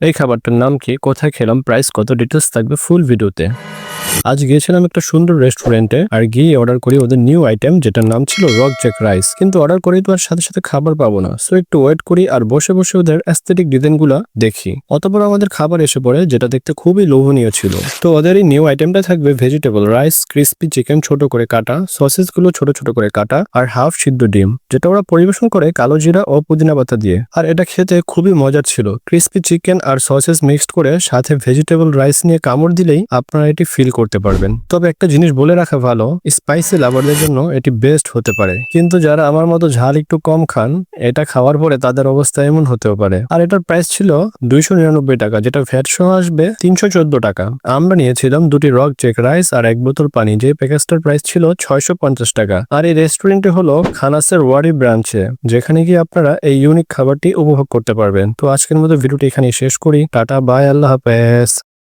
এই খাবারটার নাম কি? কোথায় খেলাম? প্রাইস কত? ডিটেলস থাকবে ফুল ভিডিওতে আজ গিয়েছিলাম একটা সুন্দর রেস্টুরেন্টে আর গিয়ে অর্ডার করি ওদের নিউ আইটেম যেটার নাম ছিল রক জ্যাক রাইস কিন্তু অর্ডার করি তো আর সাথে সাথে খাবার পাবো না। সো একটু ওয়েট করি আর বসে বসে ওদের অ্যাস্থেটিক ডিজাইনগুলা দেখি। অতপর আমাদের খাবার এসে পড়ে, যেটা দেখতে খুবই লোভনীয় ছিল। তো ওদের এই নিউ আইটেমটা থাকবে ভেজিটেবল রাইস ক্রিস্পি চিকেন ছোট করে কাটা সসেসগুলো ছোট ছোট করে কাটা আর হাফ সিদ্ধ ডিম, যেটা ওরা পরিবেশন করে কালো জিরা ও পুদিনা পাতা দিয়ে। আর এটা খেতে খুবই মজার ছিল। ক্রিস্পি চিকেন আর সসেস মিক্সড করে সাথে ভেজিটেবল রাইস নিয়ে কামড় দিলেই আপনারা এটি ফিল করতে পারবেন। তবে একটা জিনিস বলে রাখা ভালো স্পাইসি লাভারদের জন্য এটি বেস্ট হতে পারে। কিন্তু যারা আমার মতো ঝাল একটু কম খান, এটা খাওয়ার পরে তাদের অবস্থা এমন হতেও পারে। আর এটার প্রাইস ছিল দুইশো নিরানব্বই টাকা, যেটা ভ্যাট সহ আসবে তিনশো চোদ্দ টাকা। আমরা নিয়েছিলাম দুটি রক চেক রাইস আর এক বোতল পানি যে প্যাকেজটার প্রাইস ছিল ছয়শো পঞ্চাশ টাকা। আর এই রেস্টুরেন্টে হলো খানাসের ওয়ারি ব্রাঞ্চে, যেখানে গিয়ে আপনারা এই ইউনিক খাবারটি উপভোগ করতে পারবেন। তো আজকের মতো ভিডিওটি এখানে শেষ করি। টাটা বাই আল্লাহ হাফেজ।